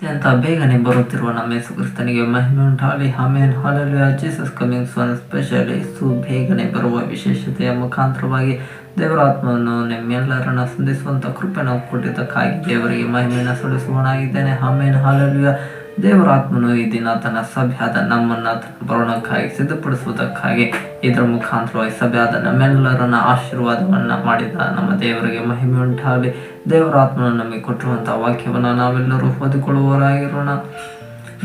ಅತ್ಯಂತ ಬೇಗನೆ ಬರುತ್ತಿರುವ ನಮ್ಮ ಯೇಸು ಕ್ರಿಸ್ತನಿಗೆ ಮಹಿಮೆ ಉಂಟಾಗಲಿ. Amen Jesus coming soon special ಯೇಸು ಬೇಗನೆ ಬರುವ ವಿಶೇಷತೆಯ ಮುಖಾಂತರವಾಗಿ ದೇವರ ಆತ್ಮವನ್ನು ನಿಮ್ಮೆಲ್ಲರನ್ನ ಸಂಧಿಸುವಂತ ಕೃಪೆ ನಾವು ಕೊಟ್ಟಿದ್ದಕ್ಕಾಗಿ ದೇವರಿಗೆ ಮಹಿಮೆಯನ್ನು ಸಲ್ಲಿಸುವನಾಗಿದ್ದೇನೆ ಹಮೇನ್ ಹಾಲೆಲುಯಾ ದೇವರ ಆತ್ಮನು ಈ ದಿನ ತನ್ನ ಸಭೆಯಾದ ನಮ್ಮನ್ನ ಬರೋಣಕ್ಕಾಗಿ ಸಿದ್ಧಪಡಿಸುವುದಕ್ಕಾಗಿ ಇದರ ಮುಖಾಂತರವಾಗಿ ಸಭೆಯಾದ ನಮ್ಮೆಲ್ಲರನ್ನ ಆಶೀರ್ವಾದವನ್ನ ಮಾಡಿದ ನಮ್ಮ ದೇವರಿಗೆ ಮಹಿಮೆ ಉಂಟಾಗಲಿ. ದೇವರಾತ್ಮನ ನಮಗೆ ಕೊಟ್ಟಿರುವಂತಹ ವಾಕ್ಯವನ್ನ ನಾವೆಲ್ಲರೂ ಓದಿಕೊಳ್ಳುವವರಾಗಿರೋಣ.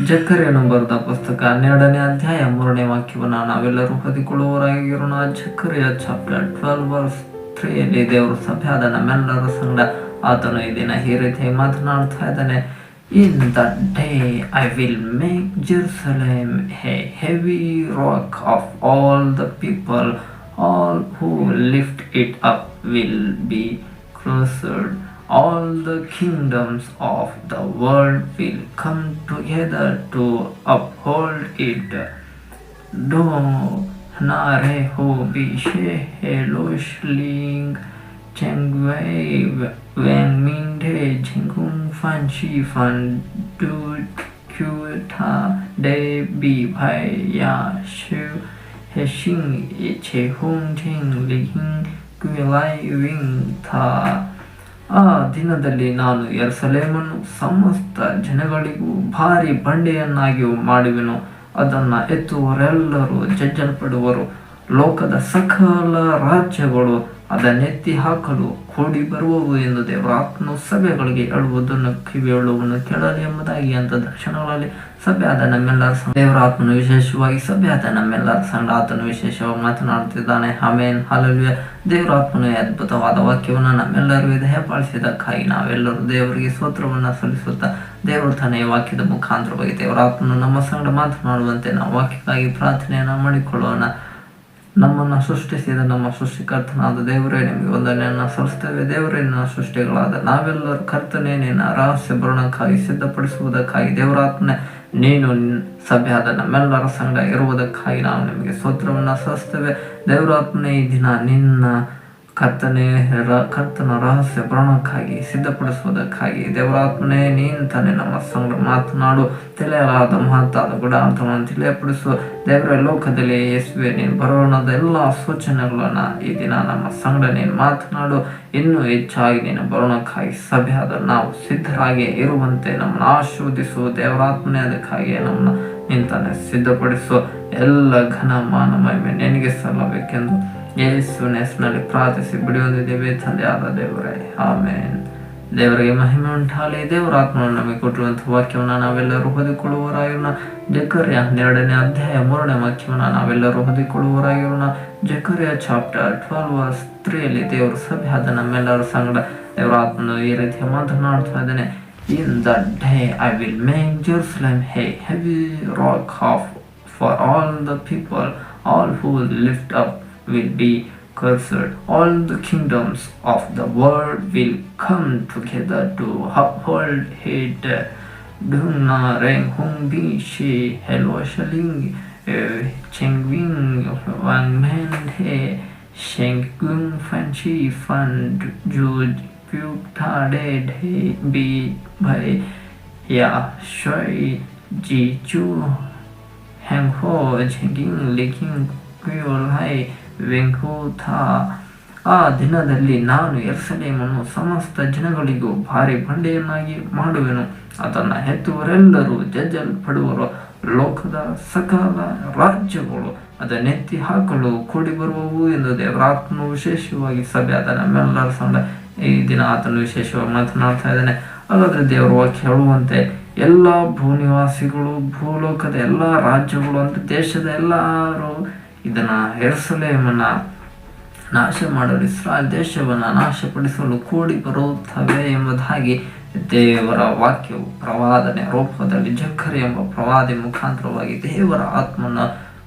ಜಕ್ಕರೆಯನ್ನು ಬರೆದ ಪುಸ್ತಕ ಹನ್ನೆರಡನೇ ಅಧ್ಯಾಯ ಮೂರನೇ ವಾಕ್ಯವನ್ನ ನಾವೆಲ್ಲರೂ ಓದಿಕೊಳ್ಳುವವರಾಗಿರೋಣ. ಜಕ್ಕರೆಯ ಚಾಪ್ಟರ್ ಟ್ವೆಲ್ ವರ್ಸ್ ತ್ರೀಯಲ್ಲಿ ದೇವರು ಸಭೆಯಾದ ನಮ್ಮೆಲ್ಲರ ಸಂಗಡ ಆತನು ಈ ದಿನ ಈ ರೀತಿ ಮಾತನಾಡ್ತಾ ಇದ್ದಾನೆ. In that day I will make Jerusalem a heavy rock of all the people, all who lift it up will be crushed. All the kingdoms of the world will come together to uphold it. Do nare ho bi she helosling cheng wei wen min de fan chi fan du ಡೇ ಬಿ de bi bai ya shu he xing yi che hong ting li ಆ ದಿನದಲ್ಲಿ ನಾನು ಎರಸಲೇಮನ್ನು ಸಮಸ್ತ ಜನಗಳಿಗೂ ಭಾರಿ ಬಂಡೆಯನ್ನಾಗಿ ಮಾಡುವೆನು. ಅದನ್ನು ಎತ್ತುವರೆಲ್ಲರೂ ಜಜ್ಜಲ್ಪಡುವರು. ಲೋಕದ ಸಕಲ ರಾಜ್ಯಗಳು ಅದನ್ನೆತ್ತಿ ಹಾಕಲು ಕೂಡಿ ಬರುವವು ಎಂದು ದೇವರ ಆತ್ಮನು ಸಭೆಗಳಿಗೆ ಹೇಳುವುದನ್ನು ಕಿವಿ ಹೇಳುವನ್ನು ಕೇಳಲಿ ಎಂಬುದಾಗಿ ಅಂತ ದರ್ಶನಗಳಲ್ಲಿ ಸಭೆ ಆದ ನಮ್ಮೆಲ್ಲ ದೇವರ ವಿಶೇಷವಾಗಿ ವಿಶೇಷವಾಗಿ ಆದ ನಮ್ಮೆಲ್ಲ ಸಂಡ ಆತನು ವಿಶೇಷವಾಗಿ ಮಾತನಾಡುತ್ತಿದ್ದಾನೆ. ಆಮೇನ್. ಹಾಲಲ್ವೇ ದೇವರಾತ್ಮನು ಅದ್ಭುತವಾದ ವಾಕ್ಯವನ್ನು ನಮ್ಮೆಲ್ಲರಿಗೂ ದಯಪಾಲಿಸಿದ್ದಕ್ಕಾಗಿ ನಾವೆಲ್ಲರೂ ದೇವರಿಗೆ ಸ್ತೋತ್ರವನ್ನು ಸಲ್ಲಿಸುತ್ತಾ ದೇವರು ತನ್ನ ವಾಕ್ಯದ ಮುಖಾಂತರವಾಗಿ ದೇವರಾತ್ಮನು ನಮ್ಮ ಸಂಗಡ ಮಾತನಾಡುವಂತೆ ನಾವು ವಾಕ್ಯಕ್ಕಾಗಿ ಪ್ರಾರ್ಥನೆಯನ್ನು ಮಾಡಿಕೊಳ್ಳೋಣ. ನಮ್ಮನ್ನು ಸೃಷ್ಟಿಸಿದ ನಮ್ಮ ಸೃಷ್ಟಿಕರ್ತನಾದ ದೇವರೇ, ನಿಮಗೆ ವಂದನೆಯನ್ನು ಸಲ್ಲಿಸ್ತೇವೆ ದೇವರೇ, ನನ್ನ ಸೃಷ್ಟಿಗಳಾದ ನಾವೆಲ್ಲರೂ ಕರ್ತನೇ, ನಿನ್ನ ರಹಸ್ಯ ಭರಣಕ್ಕಾಗಿ ಸಿದ್ಧಪಡಿಸುವುದಕ್ಕಾಗಿ ದೇವರಾತ್ಮನೆ, ನೀನು ಸಭೆಯಾದ ನಮ್ಮೆಲ್ಲರ ಸಂಘ ಇರುವುದಕ್ಕಾಗಿ ನಾವು ನಿಮಗೆ ಸ್ತೋತ್ರವನ್ನ ಸಲ್ಲಿಸ್ತೇವೆ ದೇವರಾತ್ಮನೆ, ಈ ದಿನ ನಿನ್ನ ಕರ್ತನೆ ರ- ಕರ್ತನ ರಹಸ್ಯ ಬರಣಕ್ಕಾಗಿ ಸಿದ್ಧಪಡಿಸುವುದಕ್ಕಾಗಿ ದೇವರಾತ್ಮನೇ, ನೀನು ತಾನೇ ನಮ್ಮ ಸಂಗಡ ಮಾತನಾಡು. ತಿಳಿಯಲಾದ ಮಹತ್ತಾದ ಗುಡಾರ್ಥವನ್ನು ತಿಳಿಯಪಡಿಸು. ದೇವರ ಲೋಕದಲ್ಲಿ ಯೇಸುವೆ, ನೀನು ಬರೋಣದ ಎಲ್ಲ ಸೂಚನೆಗಳನ್ನ ಈ ದಿನ ನಮ್ಮ ಸಂಗಡ ನೀನು ಮಾತನಾಡು. ಇನ್ನೂ ಹೆಚ್ಚಾಗಿ ನೀನು ಬರೋಣಕ್ಕಾಗಿ ಸಭೆಯಾದ ನಾವು ಸಿದ್ಧರಾಗಿ ಇರುವಂತೆ ನಮ್ಮನ್ನು ಆಶೀರ್ವದಿಸು. ದೇವರಾತ್ಮನೆ ಅದಕ್ಕಾಗಿ ನಮ್ಮನ್ನ ನಿಂತಾನೆ ಸಿದ್ಧಪಡಿಸು. ಎಲ್ಲ ಘನ ಮಾನ ಮಹಿಮೆ ನಿನಗೆ ಸಲ್ಲಬೇಕೆಂದು ಯೇಸು ಹೆಸರಿನಲ್ಲಿ ಪ್ರಾರ್ಥಿಸಿ ಬಿಡಿಯೊಂದಿದ್ದೇವೆ ಆದ ದೇವರೇ, ಆಮೇನ್. ದೇವರಿಗೆ ಮಹಿಮೆ ಉಂಟಾಲೆ ದೇವರ ಆತ್ಮವನ್ನು ನಮಗೆ ಕೊಟ್ಟಿರುವಂತಹ ವಾಕ್ಯವನ್ನು ನಾವೆಲ್ಲರೂ ಹೊದಿಕೊಳ್ಳುವರಾಗಿರೋಣ ಜಕರ್ಯ ಹನ್ನೆರಡನೇ ಅಧ್ಯಾಯ ಮೂರನೇ ವಾಕ್ಯವನ್ನು ನಾವೆಲ್ಲರೂ ಹೊದಿಕೊಳ್ಳುವರಾಗಿರೋಣ ಜಕರ್ಯ ಚಾಪ್ಟರ್ ಟ್ವೆಲ್ವ್ ವರ್ಸ್ ತ್ರೀಯಲ್ಲಿ ಸಭೆ ಆದ ನಮ್ಮೆಲ್ಲರ ಸಂಗಡ ದೇವರ ಆತ್ಮನು ಈ ರೀತಿ ಮಾತನಾಡ್ತಾ ಇದ್ದಾನೆ. In the day I will make Jerusalem a heavy rock half for all the people all who lift up will be cursed. All the kingdoms of the world will come together to uphold it. Đương là rèn hung bi shi hello shaling eh, cheng wing wang men he sheng gung fan chi fan ju piu ta de de bi bai ya shui ji chu hang ho cheng ling ling quy lai ವೆಂಕೂಥ, ಆ ದಿನದಲ್ಲಿ ನಾನು ಎರ್ಸಲೇಮನ್ನು ಸಮಸ್ತ ಜನಗಳಿಗೂ ಭಾರಿ ಬಂಡೆಯನ್ನಾಗಿ ಮಾಡುವೆನು. ಅದನ್ನು ಹೆತ್ತುವರೆಲ್ಲರೂ ಜಜ್ಜಲ್ಪಡುವರು. ಲೋಕದ ಸಕಾಲ ರಾಜ್ಯಗಳು ಅದನ್ನೆತ್ತಿ ಹಾಕಲು ಕೂಡಿ ಬರುವವು ಎಂದು ದೇವರಾತ್ಮನು ವಿಶೇಷವಾಗಿ ಸಭೆಯಾದ ನಮ್ಮೆಲ್ಲರ ಸಂಡ ಈ ದಿನ ಆತನು ವಿಶೇಷವಾಗಿ ಮಾತನಾಡ್ತಾ ಇದ್ದಾನೆ. ಹಾಗಾದ್ರೆ ದೇವರು ಹೇಳುವಂತೆ ಎಲ್ಲ ಭೂನಿವಾಸಿಗಳು, ಭೂಲೋಕದ ಎಲ್ಲ ರಾಜ್ಯಗಳು ಅಂತ ದೇಶದ ಎಲ್ಲರೂ ಇದನ್ನ ಹೆರ್ಸಲೇಮನ್ನ ನಾಶ ಮಾಡಲು, ಇಸ್ರಾಯೇಲ್ ದೇಶವನ್ನು ನಾಶಪಡಿಸಲು ಕೂಡಿ ಬರುತ್ತವೆ ಎಂಬುದಾಗಿ ದೇವರ ವಾಕ್ಯವು, ಪ್ರವಾದನೆ ರೂಪದಲ್ಲಿ ಜಕ್ಕರೆ ಎಂಬ ಪ್ರವಾದಿ ಮುಖಾಂತರವಾಗಿ ದೇವರ ಆತ್ಮನ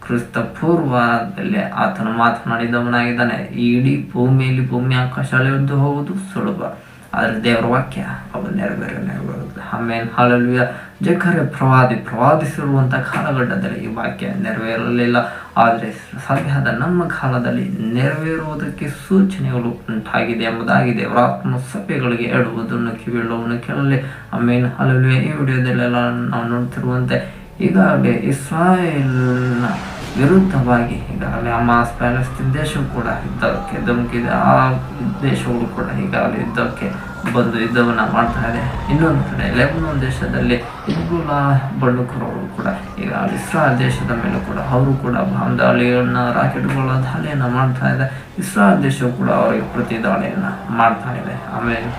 ಕ್ರಿಸ್ತ ಪೂರ್ವದಲ್ಲಿ ಆತನು ಮಾತನಾಡಿದವನಾಗಿದ್ದಾನೆ. ಇಡೀ ಭೂಮಿಯಲ್ಲಿ ಭೂಮಿ ಆಕಾಶ ಅಳೆಯುವುದು ಹೋಗುವುದು ಸುಲಭ. ಆದರೆ ದೇವರ ವಾಕ್ಯ ಅವು ನೆರವೇರ ನೆರವೇರುತ್ತೆ ಆಮೇಲೆ ಹಾಲಲ್ವಿಯ ಜಕರೆ ಪ್ರವಾದಿ, ಪ್ರವಾದಿಸಿರುವಂಥ ಕಾಲಘಟ್ಟದಲ್ಲಿ ಈ ವಾಕ್ಯ ನೆರವೇರಲಿಲ್ಲ. ಆದರೆ ಸದ್ಯದ ನಮ್ಮ ಕಾಲದಲ್ಲಿ ನೆರವೇರುವುದಕ್ಕೆ ಸೂಚನೆಗಳು ಉಂಟಾಗಿದೆ ಎಂಬುದಾಗಿ ದೇವರ ಸಭೆಗಳಿಗೆ ಹೇಳುವುದನ್ನು ಕಿವಿಳುವನ್ನು ಕೇಳಲಿ. ಆಮೇಲೆ ಹಾಲಲ್ವಿಯ ಈ ವಿಡಿಯೋದಲ್ಲೆಲ್ಲ ನಾವು ನೋಡ್ತಿರುವಂತೆ ಈಗಾಗಲೇ ಇಸ್ರಾಯೇಲ್ನ ವಿರುದ್ಧವಾಗಿ ಈಗಾಗಲೇ ಅಮಾಸ್ ಪ್ಯಾಲೆಸ್ತೀನ್ ದೇಶವು ಕೂಡ ಯುದ್ಧಕ್ಕೆ ಧಮಕಿದೆ. ಆ ದೇಶಗಳು ಕೂಡ ಈಗಾಗಲೇ ಯುದ್ಧಕ್ಕೆ ಬಂದು ಯುದ್ಧವನ್ನು ಮಾಡ್ತಾ ಇದೆ. ಇನ್ನೊಂದು ಕಡೆ ಲೆಬನೋನ್ ದೇಶದಲ್ಲಿ ಇಬ್ಬುಲಾ ಬಂಡುಕರವರು ಕೂಡ ಈಗ ಇಸ್ರಾಯಲ್ ದೇಶದ ಮೇಲೆ ಕೂಡ ಅವರು ಕೂಡ ಬಾಂಬ್ ದಾಳಿಯನ್ನ ರಾಕೆಟ್ಗಳ ದಾಳಿಯನ್ನು ಮಾಡ್ತಾ ಇದೆ. ಇಸ್ರಾಯಲ್ ದೇಶವು ಕೂಡ ಅವರಿಗೆ ಪ್ರತಿ ದಾಳಿಯನ್ನು ಮಾಡ್ತಾ ಇದೆ. ಆಮೇಲೆ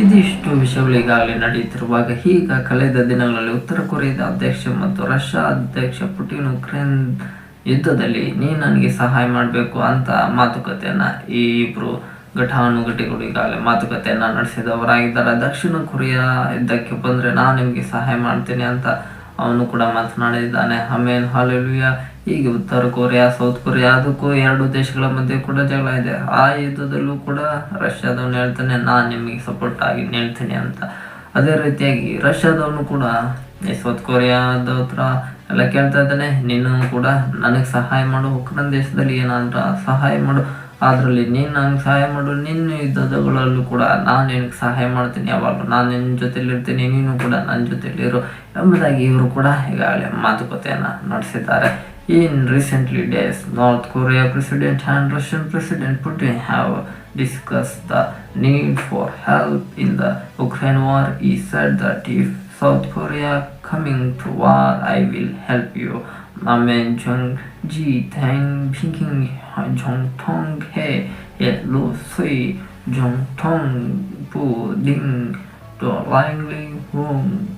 ಇದಿಷ್ಟು ವಿಷಯಗಳು ಈಗಾಗಲೇ ನಡೆಯುತ್ತಿರುವಾಗ ಈಗ ಕಳೆದ ದಿನಗಳಲ್ಲಿ ಉತ್ತರ ಕೊರಿಯಾದ ಅಧ್ಯಕ್ಷ ಮತ್ತು ರಷ್ಯಾ ಅಧ್ಯಕ್ಷ ಪುಟಿನ್ ಉಕ್ರೇನ್ ಯುದ್ಧದಲ್ಲಿ ನೀ ನನಗೆ ಸಹಾಯ ಮಾಡಬೇಕು ಅಂತ ಮಾತುಕತೆಯನ್ನು ಈ ಇಬ್ರು ಘಟಾನುಘಟಿಗಳು ಈಗಾಗಲೇ ಮಾತುಕತೆಯನ್ನು ನಡೆಸಿದವರಾಗಿದ್ದಾರೆ. ದಕ್ಷಿಣ ಕೊರಿಯಾ ಯುದ್ಧಕ್ಕೆ ಬಂದ್ರೆ ನಾನು ನಿಮಗೆ ಸಹಾಯ ಮಾಡ್ತೀನಿ ಅಂತ ಅವನು ಕೂಡ ಮಾತನಾಡಿದ್ದಾನೆ. ಹಮೇನ್ ಹಾಲೆಲುಯ ಈಗ ಉತ್ತರ ಕೊರಿಯಾ, ಸೌತ್ ಕೊರಿಯಾ, ಅದಕ್ಕೂ ಎರಡು ದೇಶಗಳ ಮಧ್ಯೆ ಕೂಡ ಜಗಳ ಇದೆ. ಆ ಯುದ್ಧದಲ್ಲೂ ಕೂಡ ರಷ್ಯಾದವನು ಹೇಳ್ತಾನೆ, ನಾನು ನಿಮಗೆ ಸಪೋರ್ಟ್ ಆಗಿ ನಿಲ್ತೀನಿ ಅಂತ. ಅದೇ ರೀತಿಯಾಗಿ ರಷ್ಯಾದವನು ಕೂಡ ಈ ಸೌತ್ ಕೊರಿಯಾದ ಹತ್ರ ಎಲ್ಲ ಕೇಳ್ತಾ ಇದ್ದಾನೆ, ನೀನು ಕೂಡ ನನಗೆ ಸಹಾಯ ಮಾಡು, ಉಕ್ರೇನ್ ದೇಶದಲ್ಲಿ ಏನಾದರೂ ಸಹಾಯ ಮಾಡು. ಅದರಲ್ಲಿ ನೀನು ನನಗೆ ಸಹಾಯ ಮಾಡು, ನಿನ್ನ ಯುದ್ಧಗಳಲ್ಲೂ ಕೂಡ ನಾನು ನಿನಗೆ ಸಹಾಯ ಮಾಡ್ತೀನಿ, ಯಾವಾಗಲೂ ನಾನು ನಿನ್ನ ಜೊತೆಲಿ ಇರ್ತೀನಿ, ನೀನು ಕೂಡ ನನ್ನ ಜೊತೆಲಿ ಇರು ಎಂಬುದಾಗಿ ಇವರು ಕೂಡ ಈಗಾಗಲೇ ಮಾತುಕತೆಯನ್ನು ನಡೆಸಿದ್ದಾರೆ. In recently days, North Korea President and Russian President Putin have discussed the need for help in the Ukraine war. He said that if South Korea coming to war, I will help you. Amen. Jung Ji Tang Pinking Jong Tong He Lu Sui Jong Tong Bu Ding Do Lang Ling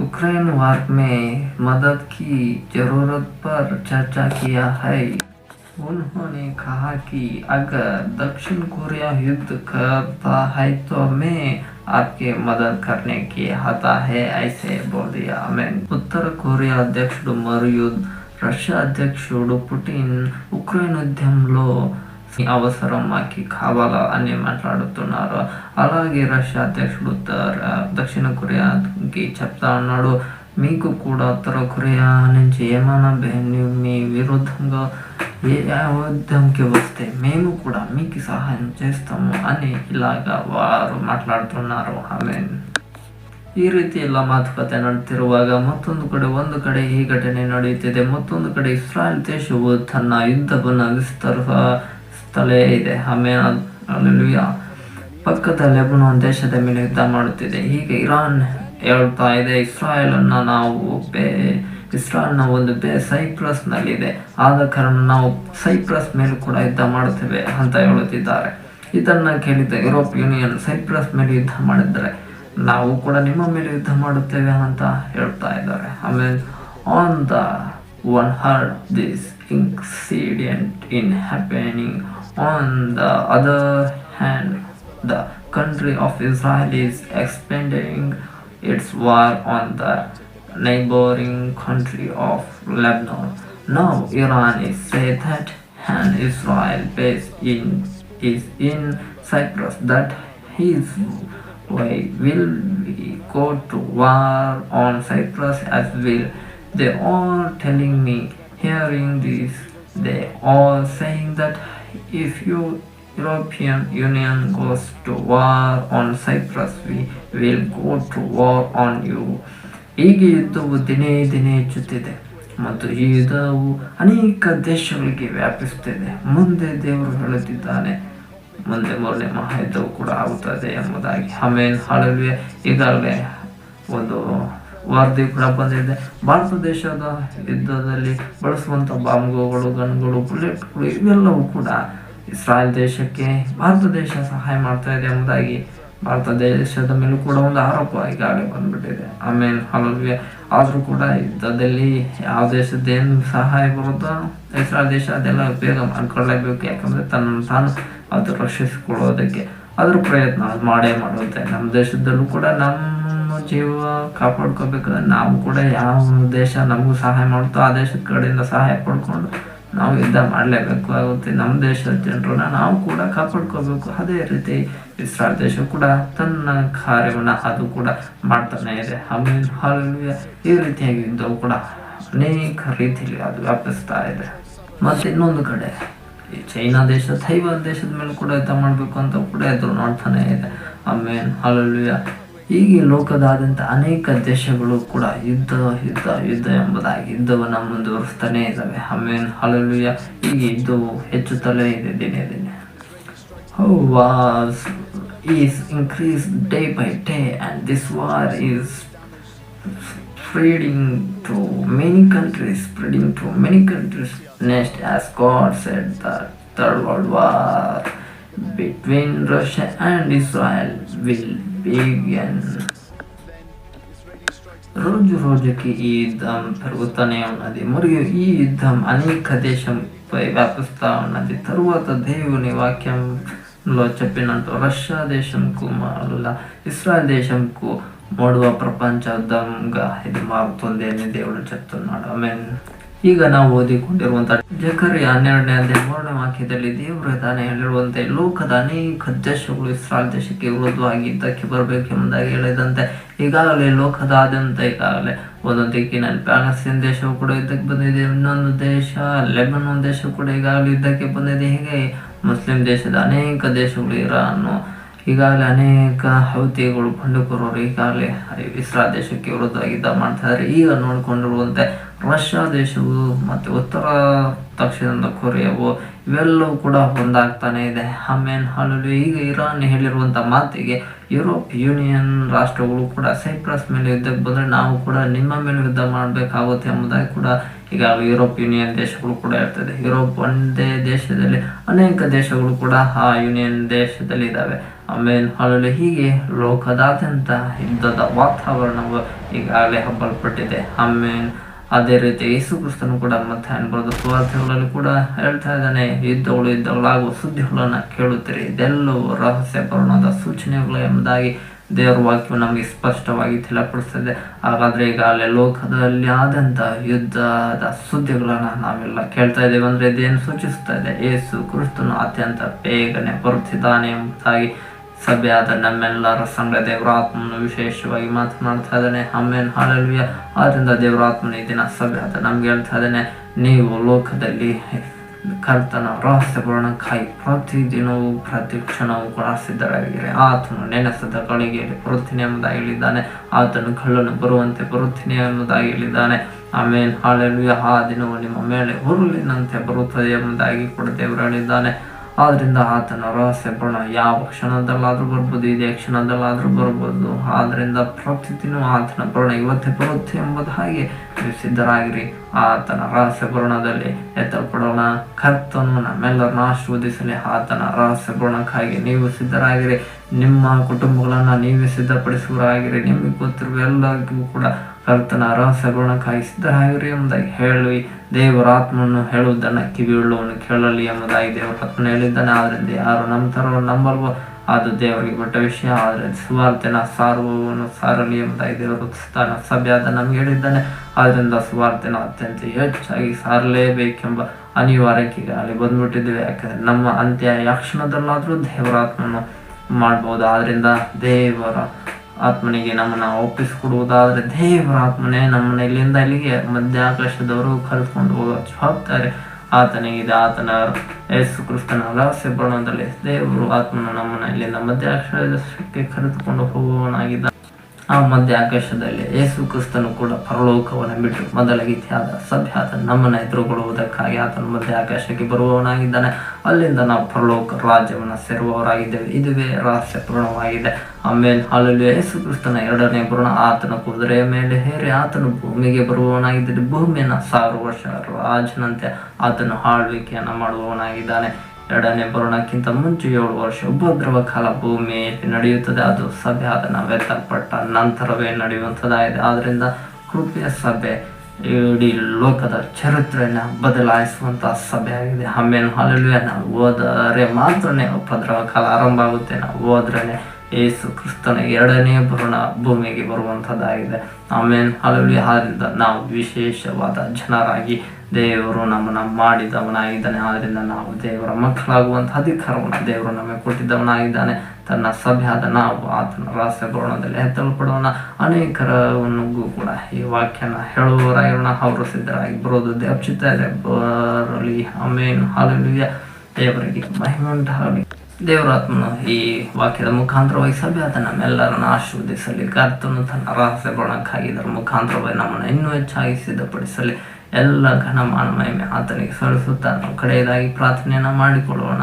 Ukraine war में मदद की जरूरत पर चर्चा किया है उन्होंने कहा कि अगर दक्षिण कोरिया युद्ध करता है तो मैं आपके मदद करने की आता है ऐसे बोल दिया मैं उत्तर कोरिया అధ్యక్షుడు మరియు రష్యా అధ్యక్షుడు పుటిన్ ఉక్రెయిన్ యుద్ధంలో అవసరం మాకి కావాలా అని మాట్లాడుతున్నారు అలాగే రష్యా అధ్యక్షుడు ఉత్తర దక్షిణ కొరియాకి చెప్తా ఉన్నాడు మీకు కూడా ఉత్తర కొరియా నుంచి ఏమైనా బె- మీ విరుద్ధంగా ఏ యుద్ధంకి వస్తే మేము కూడా మీకు సహాయం చేస్తాము అని ఇలాగా వారు మాట్లాడుతున్నారు ఆమె ಈ ರೀತಿ ಎಲ್ಲ ಮಾತುಕತೆ ನಡೆತಿರುವಾಗ ಮತ್ತೊಂದು ಕಡೆ ಒಂದು ಕಡೆ ಈ ಘಟನೆ ನಡೆಯುತ್ತಿದೆ ಮತ್ತೊಂದು ಕಡೆ ಇಸ್ರಾಯೇಲ್ ದೇಶವು ತನ್ನ ಯುದ್ಧವನ್ನು ವಿಸ್ತರಿಸಲೇ ಇದೆ, ಆಮೇಲೆ ಅಲ್ಲೆಲೂಯಾ. ಪಕ್ಕದ ಲೆಬನಾನ್ ದೇಶದ ಮೇಲೆ ಯುದ್ಧ ಮಾಡುತ್ತಿದೆ. ಹೀಗೆ ಇರಾನ್ ಹೇಳ್ತಾ ಇದೆ ಇಸ್ರಾಯೇಲ್ ಅನ್ನ ನಾವು ಬೇ, ಇಸ್ರಾಯೇಲ್ನ ಒಂದು ಬೇ ಸೈಪ್ರಸ್ ನಲ್ಲಿದೆ ಆದ ಕಾರಣ ನಾವು ಸೈಪ್ರಸ್ ಮೇಲೆ ಕೂಡ ಯುದ್ಧ ಮಾಡುತ್ತೇವೆ ಅಂತ ಹೇಳುತ್ತಿದ್ದಾರೆ. ಇದನ್ನು ಕೇಳಿದ ಯುರೋಪ್ ಯೂನಿಯನ್ ಸೈಪ್ರಸ್ ಮೇಲೆ ಯುದ್ಧ ಮಾಡಿದ್ದಾರೆ ನಾವು ಕೂಡ ನಿಮ್ಮ ಮೇಲೆ ಯುದ್ಧ ಮಾಡುತ್ತೇವೆ ಅಂತ ಹೇಳ್ತಾ ಇದ್ದಾರೆ. ಆಮೇಲೆ on the one heard this incident in happening On the other hand, the country of Israel is expanding its war on the neighboring country of Lebanon. Now Iran is said that an Israel base in is in Cyprus that his way will go to war on Cyprus as well. They all telling me hearing this they all saying that if you European Union goes to war on Cyprus, we will go to war on you. ಹೀಗೆ ಯುದ್ಧವು ದಿನೇ ದಿನೇ ಹೆಚ್ಚುತ್ತಿದೆ ಮತ್ತು ಈ ಯುದ್ಧವು ಅನೇಕ ದೇಶಗಳಿಗೆ ವ್ಯಾಪಿಸುತ್ತಿದೆ. ಮುಂದೆ ದೇವರು ಹೇಳುತ್ತಿದ್ದಾನೆ. ಮುಂದೆ ಮೂರನೇ ಮಹಾಯುದ್ಧವು ಕೂಡ ಆಗುತ್ತದೆ ಎಂಬುದಾಗಿ. ಆಮೇಲೆ ಹಾಳಲ್ವೇ ಈಗಾಗಲೇ ಒಂದು ವರದಿ ಕೂಡ ಬಂದಿದೆ. ಭಾರತ ದೇಶದ ಯುದ್ಧದಲ್ಲಿ ಬಳಸುವಂಥ ಬಾಂಬ್ಗಳು ಗನ್ಗಳು ಬುಲೆಟ್ಗಳು ಇವೆಲ್ಲವೂ ಕೂಡ ಇಸ್ರಾಯೇಲ್ ದೇಶಕ್ಕೆ ಭಾರತ ದೇಶ ಸಹಾಯ ಮಾಡ್ತಾ ಇದೆ ಎಂಬುದಾಗಿ ಭಾರತ ದೇಶದ ಮೇಲೂ ಕೂಡ ಒಂದು ಆರೋಪ ಈಗಾಗಲೇ ಬಂದ್ಬಿಟ್ಟಿದೆ. ಆಮೇಲೆ ಹಲವು ಆದರೂ ಕೂಡ ಯುದ್ಧದಲ್ಲಿ ಯಾವ ದೇಶದ ಏನು ಸಹಾಯ ಬರುತ್ತೋ ಇಸ್ರಾಯಲ್ ದೇಶ ಅದೆಲ್ಲ ಉಪಯೋಗ ಮಾಡ್ಕೊಳ್ಳೇಬೇಕು ಯಾಕಂದರೆ ತನ್ನ ತಾನು ಅದು ರಕ್ಷಿಸಿಕೊಳ್ಳೋದಕ್ಕೆ ಅದ್ರ ಪ್ರಯತ್ನ ಅದು ಮಾಡೇ ಮಾಡುತ್ತೆ. ನಮ್ಮ ದೇಶದಲ್ಲೂ ಕೂಡ ನಮ್ಮ ಜೀವ ಕಾಪಾಡ್ಕೋಬೇಕಾದ್ರೆ ನಾವು ಕೂಡ ಯಾವ ದೇಶ ನಮಗೂ ಸಹಾಯ ಮಾಡುತ್ತೋ ಆ ದೇಶದ ಕಡೆಯಿಂದ ಸಹಾಯ ಪಡ್ಕೊಂಡು ನಾವು ಯುದ್ಧ ಮಾಡಲೇಬೇಕು ಆಗುತ್ತೆ? ನಮ್ಮ ದೇಶದ ಜನರನ್ನ ನಾವು ಕೂಡ ಕಾಪಾಡ್ಕೋಬೇಕು ಅದೇ ರೀತಿ ಇಸ್ರಾಲ್ ದೇಶ ಕೂಡ ತನ್ನ ಕಾರ್ಯವನ್ನ ಅದು ಕೂಡ ಮಾಡ್ತಾನೆ ಇದೆ. ಆಮೇಲೆ ಈ ರೀತಿಯಾಗಿ ಯುದ್ಧವು ಕೂಡ ಅನೇಕ ರೀತಿಯಲ್ಲಿ ಅದು ವ್ಯಾಪಿಸ್ತಾ ಇದೆ. ಮತ್ತೆ ಇನ್ನೊಂದು ಕಡೆ, ಈ ಚೈನಾ ದೇಶ, ತೈವಾನ್ ದೇಶದ ಮೇಲೆ ಕೂಡ ಯುದ್ಧ ಮಾಡಬೇಕು ಅಂತ ಕೂಡ ಎದುರು ನೋಡ್ತಾನೆ ಇದೆ. ಆಮೇಲೆ ಹಾಲೆಲೂಯ ಹೀಗೆ ಲೋಕದಾದ್ಯಂತ ಅನೇಕ ದೇಶಗಳು ಕೂಡ ಯುದ್ಧ ಯುದ್ಧ ಯುದ್ಧ ಎಂಬುದಾಗಿ ಯುದ್ಧವನ್ನು ಮುಂದುವರಿಸ್ತಾನೆ ಇದ್ದಾವೆ. ಆಮೇಲೆ ಹಾಲೆಲೂಯ ಹೀಗೆ ಯುದ್ಧವು ಹೆಚ್ಚುತ್ತಲೇ ಇದೆ ದಿನೇ ದಿನೇ. Was is increase day by day and this war is spreading to many countries spreading to many countries next as as set the the world war between Russia and Israel Israel will రోజు రోజుకి ఈ యుద్ధం పెరుగుతూనే ఉన్నది. మరియు ఈ యుద్ధం అనేక దేశంపై వ్యాపిస్తూ ఉన్నది. తరువాత దేవుని వాక్యంలో చెప్పినట్టు రష్యా దేశంకు మళ్ళా ఇస్రాయల్ దేశంకు మూడవ ప్రపంచ యుద్ధంగా ఇది మారుతుంది అని దేవుడు చెప్తున్నాడు. ఐ ಈಗ ನಾವು ಓದಿಕೊಂಡಿರುವಂತಹ ಜಕರಿ ಹನ್ನೆರಡನೇ ಅಧ್ಯಾಯ ಮೂರನೇ ವಾಕ್ಯದಲ್ಲಿ ದೇವರ ತಾನೇ ಹೇಳಿರುವಂತೆ ಲೋಕದ ಅನೇಕ ದೇಶಗಳು ಇಸ್ರಾಲ್ ದೇಶಕ್ಕೆ ವಿರುದ್ಧವಾಗಿದ್ದಕ್ಕೆ ಬರಬೇಕು ಬರಬೇಕೆಂಬುದಾಗಿ ಹೇಳಿದಂತೆ ಈಗಾಗಲೇ ಲೋಕದಾದ್ಯಂತ ಈಗಾಗಲೇ ಒಂದು ದಿಕ್ಕಿನಲ್ಲಿ ಪ್ಯಾಲಸ್ತೀನ್ ದೇಶವು ಕೂಡ ಇದ್ದಕ್ಕೆ ಬಂದಿದೆ, ಇನ್ನೊಂದು ದೇಶ, ಲೆಬನನ್ ದೇಶ ಕೂಡ ಈಗಾಗಲೇ ಇದ್ದಕ್ಕೆ ಬಂದಿದೆ. ಹೀಗೆ ಮುಸ್ಲಿಂ ದೇಶದ ಅನೇಕ ದೇಶಗಳು ಇರಾನು ಈಗಾಗಲೇ ಅನೇಕ ಹೌತಿಗಳು ಬಂಡುಕೋರವರು ಈಗಾಗಲೇ ಇಸ್ರಾ ದೇಶಕ್ಕೆ ವಿರುದ್ಧವಾಗಿ ಯುದ್ಧ ಮಾಡ್ತಾ ಇದ್ದಾರೆ. ಈಗ ನೋಡಿಕೊಂಡಿರುವಂತೆ ರಷ್ಯಾ ದೇಶವು ಮತ್ತು ಉತ್ತರ ದಕ್ಷಿಣದ ಕೊರಿಯಾವು ಇವೆಲ್ಲವೂ ಕೂಡ ಒಂದಾಗ್ತಾನೆ ಇದೆ. ಆಮೇನ್ ಹಾಲಲ್ಲಿ ಈಗ ಇರಾನ್ ಹೇಳಿರುವಂಥ ಮಾತಿಗೆ ಯುರೋಪ್ ಯೂನಿಯನ್ ರಾಷ್ಟ್ರಗಳು ಕೂಡ ಸೈಪ್ರಸ್ ಮೇಲೆ ಯುದ್ಧಕ್ಕೆ ಬಂದರೆ ನಾವು ಕೂಡ ನಿಮ್ಮ ಮೇಲೆ ಯುದ್ಧ ಮಾಡಬೇಕಾಗುತ್ತೆ ಎಂಬುದಾಗಿ ಕೂಡ ಈಗ ಯುರೋಪ್ ಯೂನಿಯನ್ ದೇಶಗಳು ಕೂಡ ಇರ್ತದೆ ಯುರೋಪ್ ಒಂದೇ ದೇಶದಲ್ಲಿ ಅನೇಕ ದೇಶಗಳು ಕೂಡ ಆ ಯೂನಿಯನ್ ದೇಶದಲ್ಲಿ ಇದ್ದಾವೆ. ಆಮೇಲೆ ಅಲ್ಲಲ್ಲಿ ಹೀಗೆ ಲೋಕದಾದ್ಯಂತ ಯುದ್ಧದ ವಾತಾವರಣವು ಈಗಾಗಲೇ ಹಬ್ಬಲ್ಪಟ್ಟಿದೆ. ಆಮೇಲೆ ಅದೇ ರೀತಿ ಯೇಸು ಕ್ರಿಸ್ತನು ಕೂಡ ಮತ್ತೆ ಬರೆದ ಸುವಾರ್ತೆಗಳಲ್ಲಿ ಕೂಡ ಹೇಳ್ತಾ ಇದ್ದಾನೆ, ಯುದ್ಧಗಳು ಯುದ್ಧಗಳಾಗುವ ಸುದ್ದಿಗಳನ್ನು ಕೇಳುತ್ತೀರಿ. ಇದೆಲ್ಲವೂ ರಹಸ್ಯ ಪೂರ್ಣದ ಸೂಚನೆಗಳು ಎಂಬುದಾಗಿ ದೇವರ ವಾಕ್ಯವು ನಮಗೆ ಸ್ಪಷ್ಟವಾಗಿ ತಿಳಿಪಡಿಸ್ತದೆ ಹಾಗಾದ್ರೆ ಈಗಾಗಲೇ ಲೋಕದಲ್ಲಿ ಆದಂತ ಯುದ್ಧದ ಸುದ್ದಿಗಳನ್ನು ನಾವೆಲ್ಲ ಕೇಳ್ತಾ ಇದ್ದೇವೆ. ಅಂದರೆ ಇದೇನು ಸೂಚಿಸ್ತಾ ಇದೆ? ಯೇಸು ಕ್ರಿಸ್ತನು ಅತ್ಯಂತ ಬೇಗನೆ ಬರುತ್ತಿದ್ದಾನೆ ಎಂಬುದಾಗಿ ಸಭೆಯಾದ ನಮ್ಮೆಲ್ಲರ ಸಂಘ ದೇವರ ಆತ್ಮನು ವಿಶೇಷವಾಗಿ ಮಾತನಾಡ್ತಾ ಇದ್ದಾನೆ ಅಮ್ಮೇನ್ ಹಾಳಲ್ವಿಯ ಆದ್ರಿಂದ ದೇವರಾತ್ಮನ ಈ ದಿನ ಸಭೆಯಾದ ನಮ್ಗೆ ಹೇಳ್ತಾ ಇದ್ದಾನೆ ನೀವು ಲೋಕದಲ್ಲಿ ಕರ್ತನ ರಹಸ್ಯಪೂರ್ಣಕ್ಕಾಗಿ ಪ್ರತಿದಿನವೂ ಪ್ರತಿ ಕ್ಷಣವೂ ಕೂಡ ಸಿದ್ಧರಾಗಿರಿ ಆತನು ನೆನೆಸದ ಕಳಿಗೆಯಲ್ಲಿ ಬರುತ್ತೀನಿ ಎಂಬುದಾಗಿ ಹೇಳಿದ್ದಾನೆ ಆತನು ಕಳ್ಳನು ಬರುವಂತೆ ಬರುತ್ತೀನಿ ಎಂಬುದಾಗಿ ಹೇಳಿದ್ದಾನೆ ಆಮೇಲೆ ಹಾಳೆಲ್ವಿಯ ಆ ದಿನವು ನಿಮ್ಮ ಮೇಲೆ ಹುರುಳಿನಂತೆ ಬರುತ್ತದೆ ಎಂಬುದಾಗಿ ಕೂಡ ದೇವರು ಹೇಳಿದ್ದಾನೆ ಆದ್ರಿಂದ ಆತನ ರಹಸ್ಯ ಗುಣ ಯಾವ ಕ್ಷಣದಲ್ಲಾದ್ರೂ ಬರ್ಬೋದು, ಇದೇ ಕ್ಷಣದಲ್ಲಾದ್ರೂ ಬರ್ಬೋದು. ಆದ್ರಿಂದ ಪ್ರತಿದಿನ ಆತನ ಗುಣ ಇವತ್ತೇ ಬರುತ್ತೆ ಎಂಬುದು ಹಾಗೆ ನೀವು ಸಿದ್ಧರಾಗಿರಿ. ಆತನ ರಹಸ್ಯಪೂರ್ಣದಲ್ಲಿ ಎತ್ತಲ್ಪಡೋಣ. ಕರ್ತನು ನಮ್ಮೆಲ್ಲರನ್ನ ಆಶೀರ್ವದಿಸಲಿ. ಆತನ ರಹಸ್ಯ ಗುಣಕ್ಕಾಗಿ ನೀವು ಸಿದ್ಧರಾಗಿರಿ. ನಿಮ್ಮ ಕುಟುಂಬಗಳನ್ನ ನೀವೇ ಸಿದ್ಧಪಡಿಸುವರಾಗಿರಿ ನಿಮಗೆ ಗೊತ್ತಿರುವ ಎಲ್ಲರಿಗೂ ಕೂಡ ಕರ್ತನ ರಹಸ್ಯಪೂರ್ಣಕ್ಕಾಗಿ ಸಿದ್ಧರಾಗಿರಿ ಎಂಬುದಾಗಿ ಹೇಳಿ. ದೇವರ ಆತ್ಮವನ್ನು ಹೇಳುವುದನ್ನು ಕಿವಿಯುಳ್ಳವನು ಕೇಳಲಿ ಎಂಬುದಾಗಿ ದೇವರ ಆತ್ಮನ ಹೇಳಿದ್ದಾನೆ. ಆದ್ರಿಂದ ಯಾರು ನಂಬ್ತಾರೋ ನಂಬಲ್ವೋ ಅದು ದೇವರಿಗೆ ಮಟ್ಟ ವಿಷಯ. ಆದರೆ ಸುವಾರ್ತೆನ ಸಾರುವವನು ಸಾರಲಿ ಎಂಬುದಾಗಿ ದೇವರು ಸಭೆ ಅಂತ ನಮ್ಗೆ ಹೇಳಿದ್ದಾನೆ. ಆದ್ದರಿಂದ ಸುವಾರ್ತೆನ ಅತ್ಯಂತ ಹೆಚ್ಚಾಗಿ ಸಾರಲೇಬೇಕೆಂಬ ಅನಿವಾರ್ಯಕ್ಕೆ ಅಲ್ಲಿ ಬಂದ್ಬಿಟ್ಟಿದ್ದೇವೆ. ಯಾಕಂದ್ರೆ ನಮ್ಮ ಅಂತ್ಯ ಯಕ್ಷಣದಲ್ಲಾದರೂ ದೇವರಾತ್ಮನ ಮಾಡ್ಬೋದು. ಆದ್ದರಿಂದ ದೇವರ ಆತ್ಮನಿಗೆ ನಮ್ಮನ್ನ ಒಪ್ಪಿಸಿಕೊಡುವುದಾದ್ರೆ ದೇವರ ಆತ್ಮನೇ ನಮ್ಮನ್ನ ಇಲ್ಲಿಂದ ಇಲ್ಲಿಗೆ ಮಧ್ಯಾಕಾಶದವರು ಕರೆದುಕೊಂಡು ಹೋಗೋ ಜವಾಬ್ದಾರಿ ಆತನಿಗಿದೆ ಆತನ ಯೇಸು ಕೃಷ್ಣನ ಹಲಾಸೆ ಬಣ್ಣದಲ್ಲಿ ದೇವರು ಆತ್ಮನು ನಮ್ಮನ್ನ ಇಲ್ಲಿಂದ ಮಧ್ಯ ಅಕ್ಷರಕ್ಕೆ ಕರೆದುಕೊಂಡು ಹೋಗುವವನಾಗಿದ್ದ ಆ ಮಧ್ಯ ಆಕಾಶದಲ್ಲಿ ಯೇಸು ಕ್ರಿಸ್ತನು ಕೂಡ ಪರಲೋಕವನ್ನು ಬಿಟ್ಟು ಮೊದಲ ಗೀತೆಯಾದ ಸಭೆ ಆತ ನಮ್ಮನ್ನು ಎದುರುಗೊಳ್ಳುವುದಕ್ಕಾಗಿ ಆತನ ಮಧ್ಯ ಆಕಾಶಕ್ಕೆ ಬರುವವನಾಗಿದ್ದಾನೆ. ಅಲ್ಲಿಂದ ನಾವು ಪರಲೋಕ ರಾಜ್ಯವನ್ನು ಸೇರುವವರಾಗಿದ್ದೇವೆ. ಇದುವೇ ರಹಸ್ಯಪೂರ್ಣವಾಗಿದೆ ಆಮೇಲೆ ಅಲ್ಲಲ್ಲಿ ಯೇಸು ಕ್ರಿಸ್ತನ ಎರಡನೇ ಪೂರ್ಣ. ಆತನ ಕುದುರೆಯ ಮೇಲೆ ಹೇರಿ ಆತನು ಭೂಮಿಗೆ ಬರುವವನಾಗಿದ್ದರೆ ಭೂಮಿಯನ್ನು ಸಾವಿರ ವರ್ಷ ರಾಜನಂತೆ ಆತನು ಆಳ್ವಿಕೆಯನ್ನು ಮಾಡುವವನಾಗಿದ್ದಾನೆ. ಎರಡನೇ ಬರೋಣಕ್ಕಿಂತ ಮುಂಚೆ ಏಳು ವರ್ಷ ಉಪದ್ರವ ಕಾಲ ಭೂಮಿಯಲ್ಲಿ ನಡೆಯುತ್ತದೆ. ಅದು ಸಭೆ ಆದ ನಾವೆತ್ತಲ್ಪಟ್ಟ ನಂತರವೇ ನಡೆಯುವಂಥದ್ದಾಗಿದೆ ಆದ್ದರಿಂದ ಕೃಪೆಯ ಸಭೆ ಇಡೀ ಲೋಕದ ಚರಿತ್ರೆಯನ್ನು ಬದಲಾಯಿಸುವಂತಹ ಸಭೆ ಆಗಿದೆ ಆಮೇಲೆ ಹಾಲೆಲುಯ ನಾವು ಹೋದರೆ ಮಾತ್ರನೇ ಉಪದ್ರವ ಕಾಲ ಆರಂಭ ಆಗುತ್ತೆ. ನಾವು ಏಸು ಕ್ರಿಸ್ತನ ಎರಡನೇ ಭ್ರೂಣ ಭೂಮಿಗೆ ಬರುವಂಥದ್ದಾಗಿದೆ. ಆಮೇನ್. ಹಾಲೆಲುಯ ಆದ್ದರಿಂದ ನಾವು ವಿಶೇಷವಾದ ಜನರಾಗಿ ದೇವರು ನಮ್ಮನ್ನು ಮಾಡಿದವನಾಗಿದ್ದಾನೆ. ಆದ್ದರಿಂದ ನಾವು ದೇವರ ಮಕ್ಕಳಾಗುವಂಥ ಅಧಿಕಾರವನ್ನು ದೇವರು ನಮಗೆ ಕೊಟ್ಟಿದ್ದವನಾಗಿದ್ದಾನೆ. ತನ್ನ ಸಭೆಯಾದ ನಾವು ಆತನ ರಹಸ್ಯ ಭವನದಲ್ಲಿ ಎತ್ತಲ್ಪಡೋಣ. ಅನೇಕರವನಿಗೂ ಕೂಡ ಈ ವಾಕ್ಯನ ಹೇಳುವವರಾಗಿರೋಣ ಅವರು ಸಿದ್ಧರಾಗಿ ಬರೋದು ದೇವಚಿತ್ತ ಇದೆ ಬರಲಿ. ಆಮೇನು. ಹಾಲೆಲುಯ್ಯ ದೇವರಿಗೆ ಮಹಿಮೆ ಉಂಟಾಗಲಿ. ದೇವರಾತ್ಮನು ಈ ವಾಕ್ಯದ ಮುಖಾಂತರವಾಗಿ ಸಭೆ ಆತ ನಮ್ಮೆಲ್ಲರನ್ನು ಆಶೀರ್ವದಿಸಲಿ ಕರ್ತನು ತನ್ನ ರಹಸ್ಯ ಗುಣಕ್ಕಾಗಿ ಇದರ ಮುಖಾಂತರವಾಗಿ ನಮ್ಮನ್ನು ಇನ್ನೂ ಹೆಚ್ಚಾಗಿ ಸಿದ್ಧಪಡಿಸಲಿ. ಎಲ್ಲ ಘನ ಮಹಿಮೆ ಆತನಿಗೆ ಸಲ್ಲಿಸುತ್ತಾ ನಾವು ಕಡೆಯದಾಗಿ ಪ್ರಾರ್ಥನೆಯನ್ನು ಮಾಡಿಕೊಳ್ಳೋಣ.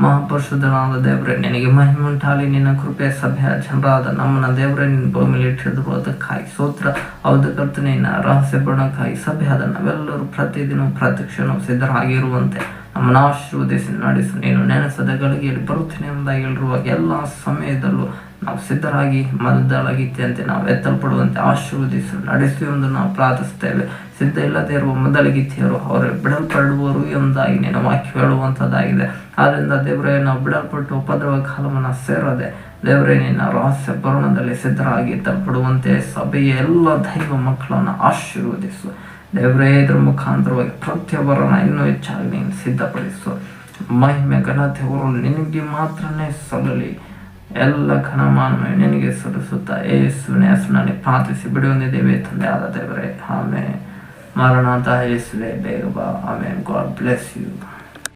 ಮಹಾಪುರುಷನಾದ ದೇವರೇ, ನಿನಗೆ ಮಹಿಮೆ ಉಂಟಾಗಲಿ. ನಿನ್ನ ಕೃಪೆ ಸಭೆಯ ಜನರಾದ ನಮ್ಮನ್ನ ದೇವರೇ, ನಿನ್ನ ಭೂಮಿಯಲ್ಲಿ ಇಟ್ಟಿದ್ರು ಅದಕ್ಕಾಗಿ ಸ್ತೋತ್ರ. ಹೌದು ಕರ್ತನೆಯನ್ನ ರಹಸ್ಯ ಬಣಕ್ಕಾಗಿ ಸಭೆಯಾದ ನಾವೆಲ್ಲರೂ ಪ್ರತಿದಿನ ಪ್ರತಿಕ್ಷಣ ಸಿದ್ಧರಾಗಿರುವಂತೆ. ನಮ್ಮನ್ನ ಆಶೀರ್ವದಿಸಿ ನಡೆಸು ನೀನು ನೆನೆಸದ ಗಳಿಗೆಯಲ್ಲಿ ಬರುತ್ತೇನೆ ಎಂಬುದಾಗಿ ಹೇಳಿರುವಾಗ ಎಲ್ಲ ಸಮಯದಲ್ಲೂ ನಾವು ಸಿದ್ಧರಾಗಿ ಮದ್ದಳಗಿತ್ಯಂತೆ ನಾವು ಎತ್ತಲ್ಪಡುವಂತೆ ಆಶೀರ್ವದಿಸು ನಡೆಸಿ ಎಂದು ನಾವು ಪ್ರಾರ್ಥಿಸ್ತೇವೆ ಸಿದ್ಧ ಇಲ್ಲದೆ ಇರುವ ಮೊದಲಿಗಿತ್ತಿಯರು ಅವರು ಬಿಡಲ್ಪಡುವರು ಎಂಬುದಾಗಿ ನಿನ್ನ ವಾಕ್ಯ ಹೇಳುವಂಥದ್ದಾಗಿದೆ ಆದ್ದರಿಂದ ದೇವರೇ, ನಾವು ಬಿಡಲ್ಪಟ್ಟು ಉಪದ್ರವ ಕಾಲವನ್ನು ಸೇರದೆ, ದೇವರೇ, ನಿನ್ನ ರಹಸ್ಯ ಭರಣದಲ್ಲಿ ಸಿದ್ಧರಾಗಿ ಎತ್ತಲ್ಪಡುವಂತೆ ಸಭೆಯ ಎಲ್ಲ ದೈವ ಮಕ್ಕಳನ್ನು ಆಶೀರ್ವದಿಸು. ದೇವರೇ ಇದ್ರ ಮುಖಾಂತರವಾಗಿ ಪ್ರತಿಯೊಬ್ಬರನ್ನ ಇನ್ನೂ ಹೆಚ್ಚಾಗಿ ನೀನು ಸಿದ್ಧಪಡಿಸು ಮಹಿಮೆ ಘನತೆ ಹೊರಲು ನಿನಗೆ ಮಾತ್ರನೇ ಸಲ್ಲಲಿ. ಎಲ್ಲ ಘನಮಾನ ನಿನಗೆ ಸಲ್ಲಿಸುತ್ತಾ ಏಸುವಿನ ಹೆಸರಿನಲ್ಲಿ ಪ್ರಾರ್ಥಿಸಿ ಬಿಡುವಂದಿದ್ದೇವೆ ತಂದೆ ಆದ ದೇವರೇ. ಆಮೇಲೆ ಮಾರಣಾಂತ ಯೇಸುವೆ, ಬೇಗ ಬಾ. ಆಮೇಲೆ ಗಾಡ್ ಬ್ಲೆಸ್ ಯು.